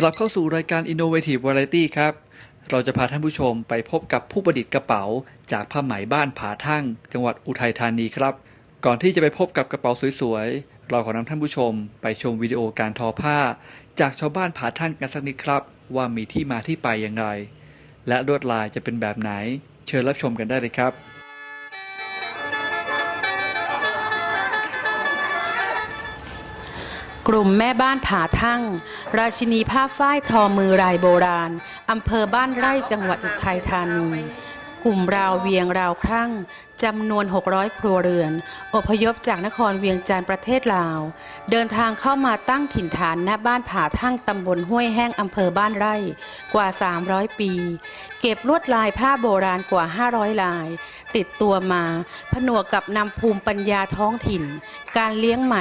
กลับเข้าสู่รายการ Innovative Variety ครับ เราจะพาท่านผู้ชมไปพบกับผู้ประดิษฐ์กระเป๋า จากผ้าไหมบ้านผาทั่ง จังหวัดอุทัยธานีครับ ก่อนที่จะไปพบกับกระเป๋าสวยๆ เราขอนำท่านผู้ชม ไปชมวิดีโอการทอผ้า จากชาวบ้านผาทั่งกันสักนิดครับ ว่ามีที่มาที่ไปอย่างไร และลวดลายจะเป็นแบบไหน เชิญรับชมกันได้เลยครับ กลุ่มแม่บ้านผาทั่ง ราชินีผ้าฝ้ายทอมือรายโบราณ อำเภอบ้านไร่จังหวัดอุทัยธานี กลุ่มราวเวียงราวครั่งจำนวน 600 ครัวเรือน อพยพจากนครเวียงจันทร์ประเทศลาว เดินทางเข้ามาตั้งถิ่นฐานณบ้านผาทั่งตำบลห้วยแห้งอำเภอบ้านไร่กว่า 300 ปี เก็บลวดลายผ้าโบราณกว่า 500 ลาย ติดตัวมา ผนวกกับนำภูมิปัญญาท้องถิ่น การเลี้ยงไหม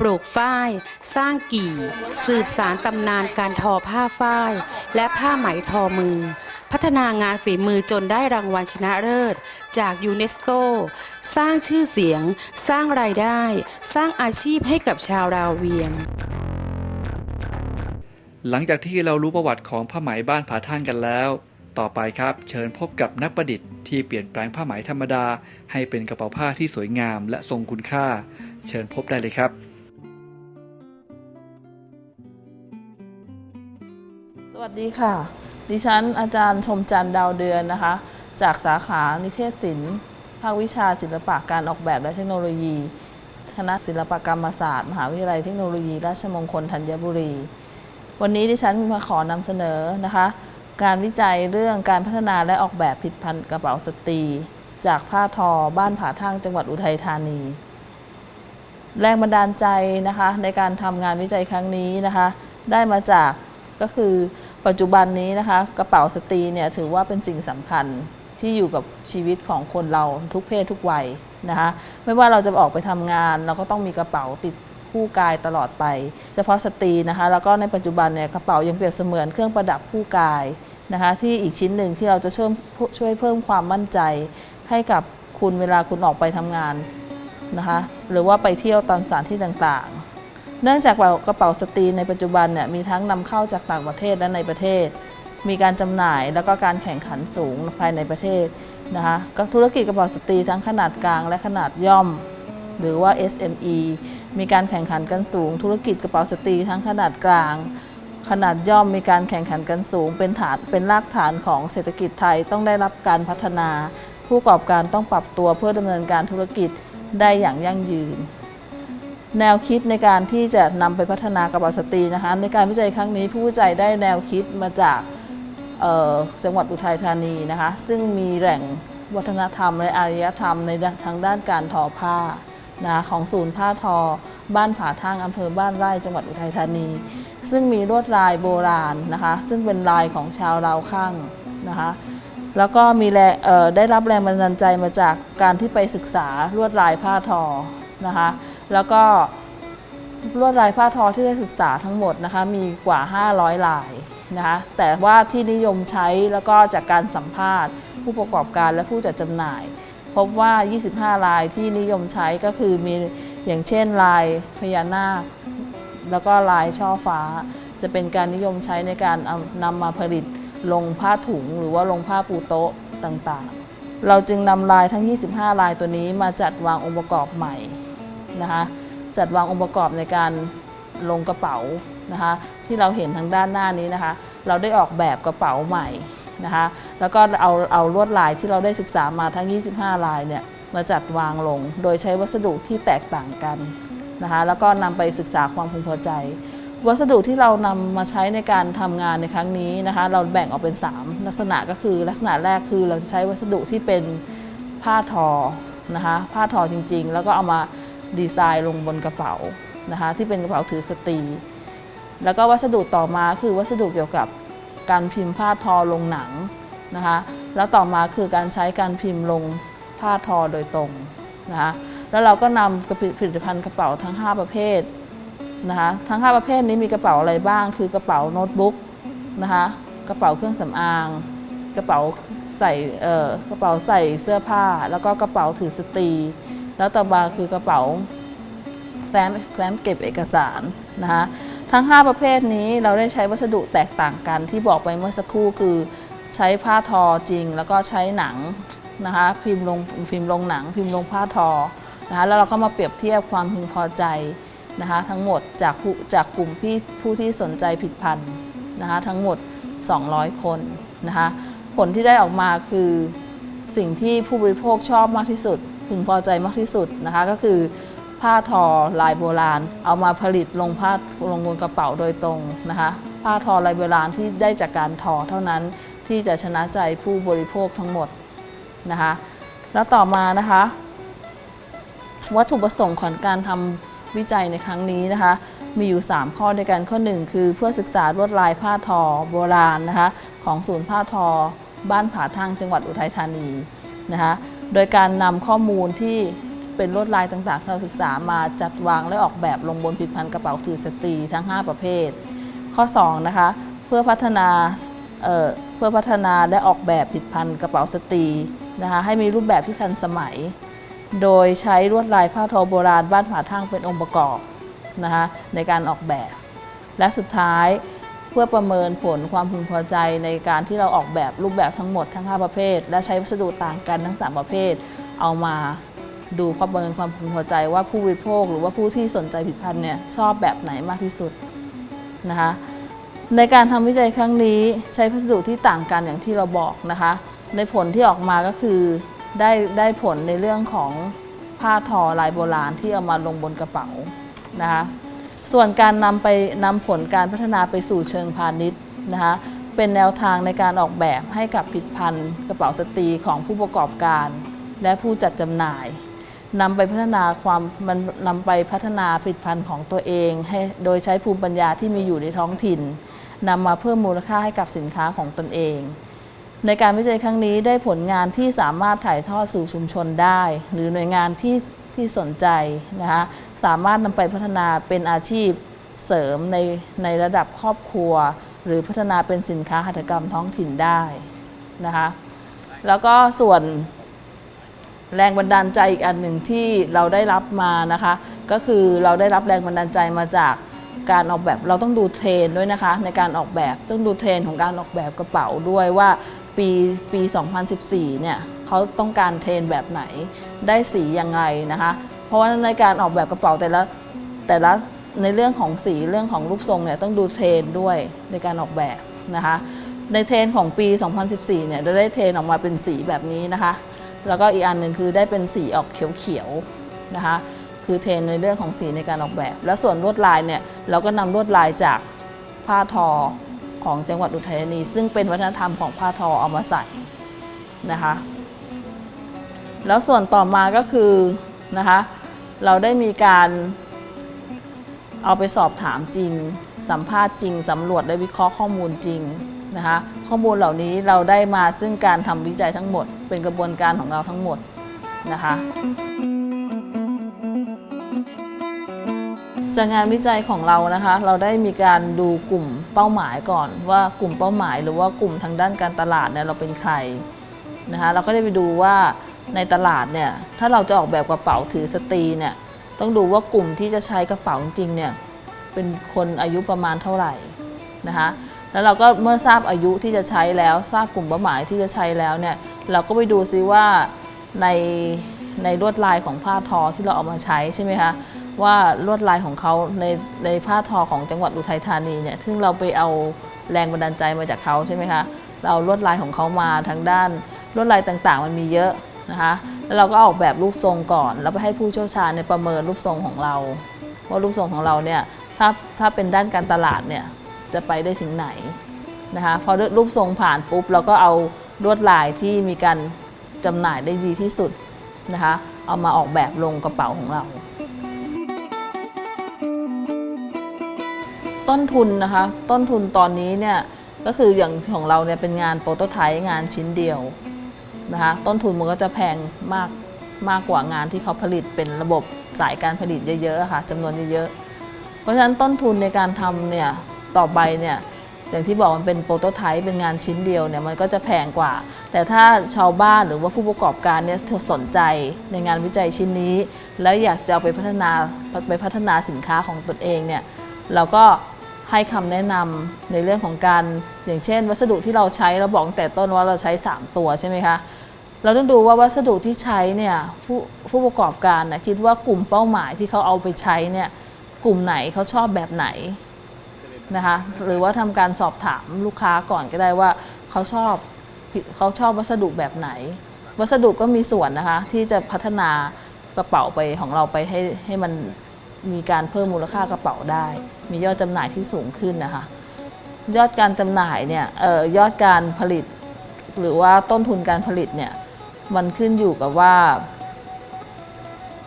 ปลูกฝ้าย สร้างกี่ สืบสารตำนานการทอผ้าฝ้าย และผ้าไหมทอมือ พัฒนางานฝีมือจนได้รางวัลชนะเลิศ จากยูเนสโก สร้างชื่อเสียง สร้างรายได้ สร้างอาชีพให้กับชาวราวเวียง หลังจากที่เรารู้ประวัติของผ้าไหมบ้านผาทั่งกันแล้ว ต่อไปครับ เชิญพบกับนักประดิษฐ์ที่เปลี่ยนแปลงผ้าไหมธรรมดา ให้เป็นกระเป๋าผ้าที่สวยงามและทรงคุณค่า เชิญพบได้เลยครับสวัสดีค่ะ ดิฉันอาจารย์ชมจันทร์ดาวเดือนนะคะ จากสาขานิเทศศิลป์ ภาควิชาศิลปะการออกแบบและเทคโนโลยี คณะศิลปกรรมศาสตร์ มหาวิทยาลัยเทคโนโลยี ราชมงคลธัญบุรี วันนี้ดิฉันมาขอนำเสนอนะคะ การวิจัยเรื่องการพัฒนาและออกแบบผลิดพันธ์กระเป๋าสตรี จากผ้าทอบ้านผาทั่งจังหวัดอุทัยธานี แรงบันดาลใจนะคะในการทำงานวิจัยครั้งนี้นะคะ ได้มาจาก ก็คือปัจจุบันนี้นะคะกระเป๋าสตรีเนี่ยถือว่าเป็นสิ่งสำคัญที่อยู่กับชีวิตของคนเราทุกเพศทุกวัยนะคะไม่ว่าเราจะออกไปทำงาน เราก็ต้องมีกระเป๋าติดคู่กายตลอดไป เฉพาะสตรีนะคะแล้วก็ในปัจจุบันเนี่ยกระเป๋ายังเปรียบเสมือนเครื่องประดับคู่กายนะคะที่อีกชิ้นหนึ่งที่เราจะช่วยช่วยเพิ่มความมั่นใจ ให้กับคุณเวลาคุณออกไปทำงานนะคะหรือว่าไปเที่ยวตอนสถานที่ต่างๆ เนื่องจากกระเป๋าสตรีในปัจจุบันเนี่ยมีทั้งนำเข้าจากต่างประเทศและในประเทศ มีการจำหน่ายแล้วก็การแข่งขันสูงภายในประเทศนะคะก็ธุรกิจกระเป๋าสตรีทั้งขนาดกลางและขนาดย่อม หรือว่า SME มีการแข่งขันกันสูง ธุรกิจกระเป๋าสตรีทั้งขนาดกลาง ขนาดย่อมมีการแข่งขันกันสูง เป็นฐานเป็นรากฐานของเศรษฐกิจไทยต้องได้รับการพัฒนา ผู้ประกอบการต้องปรับตัวเพื่อดำเนินการธุรกิจได้อย่างยั่งยืน แนวคิดในการที่จะนำไปพัฒนากระเป๋าสตรีนะคะ ในการวิจัยครั้งนี้ผู้วิจัยได้แนวคิดมาจากจังหวัดอุทัยธานีนะคะ ซึ่งมีแหล่งวัฒนธรรมและอารยธรรมในทางด้านการทอผ้านะของศูนย์ผ้าทอ บ้านผาทางอำเภอบ้านไร่จังหวัดอุทัยธานี ซึ่งมีลวดลายโบราณนะคะ ซึ่งเป็นลายของชาวลาวข้างนะคะแล้วก็มีแรงได้รับแรงบันดาลใจมาจากการที่ไปศึกษาลวดลายผ้าทอนะคะ แล้วก็ลวดลายผ้าทอที่ได้ศึกษาทั้งหมดนะคะมีกว่า 500 ลายนะคะแต่ว่าที่นิยมใช้แล้วก็จากการสัมภาษณ์ ผู้ประกอบการและผู้จัดจำหน่าย พบว่า 25 ลายที่นิยมใช้ก็คือมีอย่างเช่นลายพญานาค แล้วก็ลายช่อฟ้า จะเป็นการนิยมใช้ในการนำมาผลิตลงผ้าถุงหรือว่าลงผ้าปูโต๊ะต่างๆ เราจึงนำลายทั้ง 25 ลายตัวนี้มาจัดวางองค์ประกอบใหม่ นะคะจัดวางองค์ประกอบในการลงกระเป๋านะคะที่เราเห็นทางด้านหน้านี้นะคะ เราได้ออกแบบกระเป๋าใหม่นะคะแล้วก็เอาเอาลวดลายที่เราได้ศึกษามาทั้ง 25 ลายเนี่ยมาจัดวางลง โดยใช้วัสดุที่แตกต่างกันนะคะแล้วก็นำไปศึกษาความพึงพอใจ วัสดุที่เรานำมาใช้ในการทำงานในครั้งนี้นะคะเราแบ่งออกเป็น 3 ลักษณะก็คือลักษณะแรกคือเราจะใช้วัสดุที่เป็นผ้าทอนะคะผ้าทอจริงๆ แล้วก็เอามา ดีไซน์ลงบนกระเป๋านะคะที่เป็นกระเป๋าถือสตรี แล้วก็วัสดุต่อมาคือวัสดุเกี่ยวกับการพิมพ์ผ้าทอลงหนังนะคะแล้วต่อมาคือการใช้การพิมพ์ลงผ้าทอโดยตรงนะคะแล้วเราก็นำผลิตภัณฑ์กระเป๋าทั้ง 5 ประเภทนะคะทั้ง 5 ประเภทนี้มีกระเป๋าอะไรบ้าง คือกระเป๋าโน้ตบุ๊กนะคะกระเป๋าเครื่องสำอาง กระเป๋าใส่กระเป๋าใส่เสื้อผ้า แล้วก็กระเป๋าถือสตรี แล้วต่อมาคือกระเป๋าแฟ้มแฟ้มเก็บเอกสารนะคะทั้ง 5 ประเภทนี้เราได้ใช้วัสดุแตกต่างกันที่บอกไปเมื่อสักครู่คือใช้ผ้าทอจริง แล้วก็ใช้หนังนะคะพิมพ์ลงพิมพ์ลงหนัง พิมพ์ลงผ้าทอนะคะแล้วเราก็มาเปรียบเทียบความพึงพอใจนะคะทั้งหมดจากผู้จากกลุ่มพี่ผู้ที่สนใจผิดพันธุ์นะคะทั้งหมด 200 คนนะคะผลที่ได้ออกมาคือสิ่งที่ผู้บริโภคชอบมากที่สุด พึงพอใจมากที่สุดนะคะ ก็คือผ้าทอลายโบราณ เอามาผลิตลงผ้าลงบนกระเป๋าโดยตรงนะคะ ผ้าทอลายโบราณที่ได้จากการทอเท่านั้นที่จะชนะใจผู้บริโภคทั้งหมดนะคะ แล้วต่อมานะคะ วัตถุประสงค์ของการทำวิจัยในครั้งนี้นะคะ มีอยู่ 3 ข้อด้วยกันข้อ 1 คือเพื่อศึกษาลวดลายผ้าทอโบราณนะคะของศูนย์ผ้าทอบ้านผาทางจังหวัดอุทัยธานีนะคะ โดยการนำข้อมูลที่เป็นลวดลายต่างๆที่เราศึกษามาจัดวางและออกแบบลงบนผลิตภัณฑ์กระเป๋าถือสตรีทั้ง 5 ประเภท ข้อ2นะคะเพื่อพัฒนาเเพื่อพัฒนาและออกแบบผลิตภัณฑ์กระเป๋าสตรีนะคะให้มีรูปแบบที่ทันสมัย โดยใช้ลวดลายผ้าทอโบราณบ้านผาทั่งเป็นองค์ประกอบนะคะในการออกแบบ และสุดท้าย พื่อประเมินผลความพึงพอใจในการที่เราออกแบบรูปแบบทั้งหมดทั้ง 5 ประเภท และใช้วัสดุต่างกันทั้ง 3 ประเภท เอามาดูประเมินความพึงพอใจว่าผู้บริโภค หรือว่าผู้ที่สนใจผลิตภัณฑ์เนี่ยชอบแบบไหนมากที่สุดนะคะในการทำวิจัยครั้งนี้ใช้วัสดุที่ต่างกันอย่างที่เราบอกนะคะ ในผลที่ออกมาก็คือได้ได้ผลในเรื่องของผ้าทอลายโบราณที่เอามาลงบนกระเป๋านะคะ ส่วนการนำไปนำผลการพัฒนาไปสู่เชิงพาณิชย์นะคะเป็นแนวทางในการออกแบบให้กับผลิตภัณฑ์ กระเป๋าสตรีของผู้ประกอบการ และผู้จัดจำหน่ายนำไปพัฒนาความมันนำไปพัฒนาผลิตภัณฑ์ของตัวเองให้โดยใช้ภูมิปัญญาที่มีอยู่ในท้องถิ่นนำมาเพิ่มมูลค่าให้กับสินค้าของตนเอง ในการวิจัยครั้งนี้ได้ผลงานที่สามารถถ่ายทอดสู่ชุมชนได้ หรือหน่วยงานที่ที่สนใจนะคะ สามารถนำไปพัฒนาเป็นอาชีพเสริมในในระดับครอบครัว หรือพัฒนาเป็นสินค้าหัตถกรรมท้องถิ่นได้นะคะ แล้วก็ส่วนแรงบันดาลใจอีกอันหนึ่งที่เราได้รับมานะคะ ก็คือเราได้รับแรงบันดาลใจมาจากการออกแบบเราต้องดูเทรนด์ด้วยนะคะ ในการออกแบบต้องดูเทรนด์ของการออกแบบกระเป๋าด้วยว่าปีปี 2014 เนี่ยเขาต้องการเทรนด์แบบไหนได้สียังไงนะคะ เพราะว่าในการออกแบบกระเป๋าแต่ละแต่ละในเรื่องของสีเรื่องของรูปทรงเนี่ยต้องดูเทรนด์ด้วยในการออกแบบนะคะ ในเทรนด์ของปี 2014 เนี่ยจะได้เทรนออกมาเป็นสีแบบนี้นะคะ แล้วก็อีกอันหนึ่งคือได้เป็นสีออกเขียวๆนะคะ คือเทรนในเรื่องของสีในการออกแบบ แล้วส่วนลวดลายเนี่ยเราก็นำลวดลายจากผ้าทอของจังหวัดอุทัยธานี ซึ่งเป็นวัฒนธรรมของผ้าทอเอามาใส่นะคะ แล้วส่วนต่อมาก็คือนะคะ เราได้มีการเอาไปสอบถามจริง สัมภาษณ์จริงสำรวจและวิเคราะห์ข้อมูลจริงนะคะ ข้อมูลเหล่านี้เราได้มาซึ่งการทำวิจัยทั้งหมด เป็นกระบวนการของเราทั้งหมดนะคะจากงานวิจัยของเรานะคะ เราได้มีการดูกลุ่มเป้าหมายก่อนว่ากลุ่มเป้าหมาย หรือว่ากลุ่มทางด้านการตลาดเนี่ยเราเป็นใครนะคะ เราก็ได้ไปดูว่า ในตลาดเนี่ยถ้าเราจะออกแบบกระเป๋าถือสตรีเนี่ยต้องดูว่ากลุ่มที่จะใช้กระเป๋าจริงเนี่ยเป็นคนอายุประมาณเท่าไหร่นะคะแล้วเราก็เมื่อทราบอายุที่จะใช้แล้วทราบกลุ่มเป้าหมายที่จะใช้แล้วเนี่ยเราก็ไปดูซิว่าในในลวดลายของผ้าทอที่เราเอามาใช้ใช่ไหมคะว่าลวดลายของเขาในในผ้าทอของจังหวัดอุทัยธานีเนี่ยซึ่งเราไปเอาแรงบันดาลใจมาจากเขาใช่ไหมคะเราเอาลวดลายของเขามาทางด้านลวดลายต่างๆ มันมีเยอะ นะคะแล้วเราก็ออกแบบรูปทรงก่อน แล้วไปให้ผู้เชี่ยวชาญในประเมินรูปทรงของเรา ว่ารูปทรงของเราเนี่ยถ้าถ้าเป็นด้านการตลาดเนี่ยจะไปได้ถึงไหนนะคะพอรูปทรงผ่านปุ๊บเราก็เอาลวดลายที่มีการจำหน่ายได้ดีที่สุดนะคะเอามาออกแบบลงกระเป๋าของเรา ต้นทุนนะคะต้นทุนตอนนี้เนี่ยก็คืออย่างของเราเนี่ยเป็นงานโปรโตไทป์งานชิ้นเดียว นะคะต้นทุนมันก็จะแพงมากมากกว่างานที่เขาผลิตเป็นระบบสายการผลิตเยอะๆค่ะจำนวนเยอะๆเพราะฉะนั้นต้นทุนในการทำเนี่ยต่อไปเนี่ยอย่างที่บอกมันเป็นโปรโตไทป์เป็นงานชิ้นเดียวเนี่ยมันก็จะแพงกว่า แต่ถ้าชาวบ้านหรือว่าผู้ประกอบการเนี่ยสนใจในงานวิจัยชิ้นนี้ แล้วอยากจะเอาไปพัฒนาไปพัฒนาสินค้าของตนเองเนี่ยเราก็ให้คำแนะนำในเรื่องของการอย่างเช่น วัสดุที่เราใช้เราบอกแต่ต้นว่าเราใช้ 3 ตัวใช่ไหมคะ เราต้องดูว่าวัสดุที่ใช้เนี่ยผู้ผู้ประกอบการนะคิดว่ากลุ่มเป้าหมายที่เขาเอาไปใช้เนี่ยกลุ่มไหนเขาชอบแบบไหนนะคะหรือว่าทำการสอบถามลูกค้าก่อนก็ได้ว่าเขาชอบเขาชอบวัสดุแบบไหน วัสดุก็มีส่วนนะคะที่จะพัฒนากระเป๋าไปของเราไปให้ให้มันมีการเพิ่มมูลค่ากระเป๋าได้ มียอดจำหน่ายที่สูงขึ้นนะคะยอดการจำหน่ายเนี่ยออยอดการผลิต หรือว่าต้นทุนการผลิตเนี่ย มันขึ้นอยู่กับว่า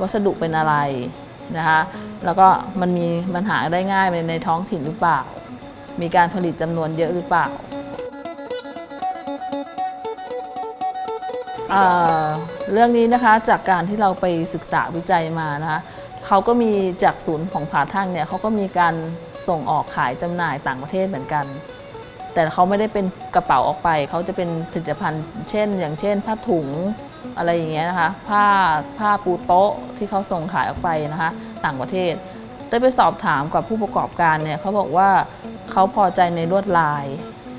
วัสดุเป็นอะไรนะคะแล้วก็มันมีมันหาได้ง่ายในในท้องถิ่นหรือเปล่า มีการผลิตจำนวนเยอะหรือเปล่าเเรื่องนี้นะคะจากการที่เราไปศึกษาวิจัยมานะคะเขาก็มีจากศูนย์ของผาทั่งเนี่ยเขาก็มีการส่งออกขายจำหน่ายต่างประเทศเหมือนกัน แต่เขาไม่ได้เป็นกระเป๋าออกไป เขาจะเป็นผลิตภัณฑ์ เช่น อย่างเช่น ผ้าถุงอะไรอย่างเงี้ยนะคะ ผ้าผ้าปูโต๊ะที่เขาส่งขายออกไปนะคะ ต่างประเทศ ได้ไปสอบถามกับผู้ประกอบการเนี่ยเขาบอกว่าเขาพอใจในลวดลาย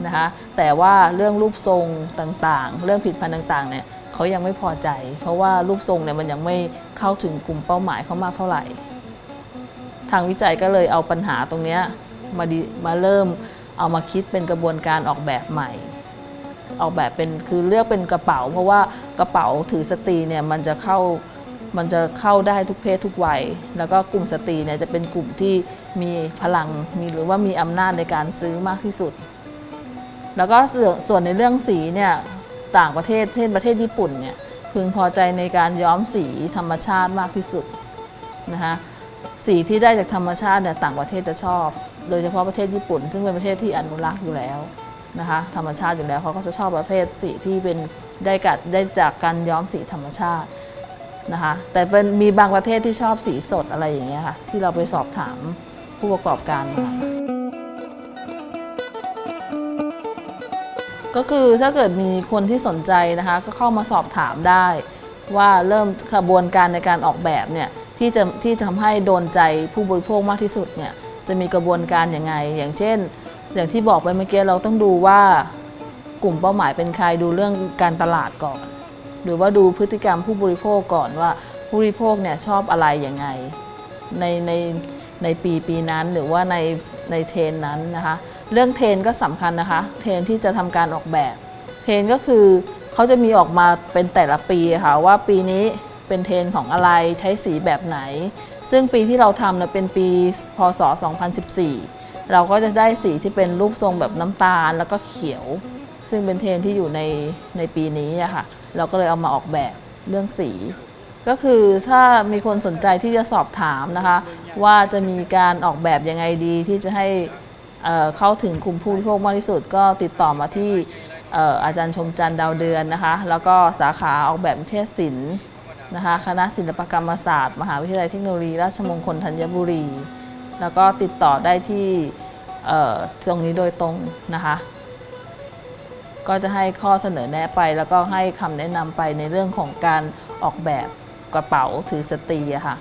นะคะ แต่ว่าเรื่องรูปทรงต่างๆ เรื่องผลิดพันธ์ต่างๆเนี่ยเขายังไม่พอใจ เพราะว่ารูปทรงเนี่ยมันยังไม่เข้าถึงกลุ่มเป้าหมายเขามากเท่าไหร่ ทางวิจัยก็เลยเอาปัญหาตรงเนี้ยมาดีมาเริ่ม เอามาคิดเป็นกระบวนการออกแบบใหม่ ออกแบบเป็นคือเลือกเป็นกระเป๋า เพราะว่ากระเป๋าถือสตรีเนี่ยมันจะเข้ามันจะเข้าได้ทุกเพศทุกวัย แล้วก็กลุ่มสตรีเนี่ยจะเป็นกลุ่มที่มีพลังมีหรือว่ามีอำนาจในการซื้อมากที่สุด แล้วก็ส่วนส่วนในเรื่องสีเนี่ยต่างประเทศเช่นประเทศญี่ปุ่นเนี่ยพึงพอใจในการย้อมสีธรรมชาติมากที่สุดนะคะสีที่ได้จากธรรมชาติเนี่ยต่างประเทศจะชอบ โดยเฉพาะประเทศญี่ปุ่น ซึ่งเป็นประเทศที่อนุรักษ์อยู่แล้วนะคะธรรมชาติอยู่แล้วเขาก็จะชอบประเภทสีที่เป็นได้กัดได้จากการย้อมสีธรรมชาตินะคะแต่เป็นมีบางประเทศที่ชอบสีสดอะไรอย่างเงี้ยค่ะที่เราไปสอบถามผู้ประกอบการมาก็คือถ้าเกิดมีคนที่สนใจนะคะก็เข้ามาสอบถามได้ว่าเริ่มกระบวนการในการออกแบบเนี่ยที่จะที่ทำให้โดนใจผู้บริโภคมากที่สุดเนี่ย จะมีกระบวนการยังไง อย่างเช่น อย่างที่บอกไปเมื่อกี้เราต้องดูว่ากลุ่มเป้าหมายเป็นใครดูเรื่องการตลาดก่อน หรือว่าดูพฤติกรรมผู้บริโภคก่อนว่าผู้บริโภคเนี่ยชอบอะไรยังไงในในในปีปีนั้นหรือว่าในในเทรนนั้นนะคะ เรื่องเทรนก็สำคัญนะคะ เทรนที่จะทำการออกแบบ เทรนก็คือเขาจะมีออกมาเป็นแต่ละปีค่ะว่าปีนี้ เป็นเทรนของอะไรใช้สีแบบไหน ซึ่งปีที่เราทำเนี่ยเป็นปีพศ 2014 เราก็จะได้สีที่เป็นรูปทรงแบบน้ำตาลแล้วก็เขียว ซึ่งเป็นเทรนที่อยู่ในในปีนี้อะค่ะเราก็เลยเอามาออกแบบเรื่องสีก็คือถ้ามีคนสนใจที่จะสอบถามนะคะ ว่าจะมีการออกแบบยังไงดีที่จะให้เข้าถึงกลุ่มผู้บริโภคมากที่สุด ก็ติดต่อมาที่อาจารย์ชมจันทร์ดาวเดือนนะคะ แล้วก็สาขาออกแบบเทศศิลป์ นะคะคณะศิลปกรรมศาสตร์ มหาวิทยาลัยเทคโนโลยีราชมงคลธัญบุรี แล้วก็ติดต่อได้ที่ตรงนี้โดยตรงนะคะก็จะให้ข้อเสนอแนะไปแล้วก็ให้คำแนะนำไปในเรื่องของการออกแบบกระเป๋าถือสตรีอะค่ะ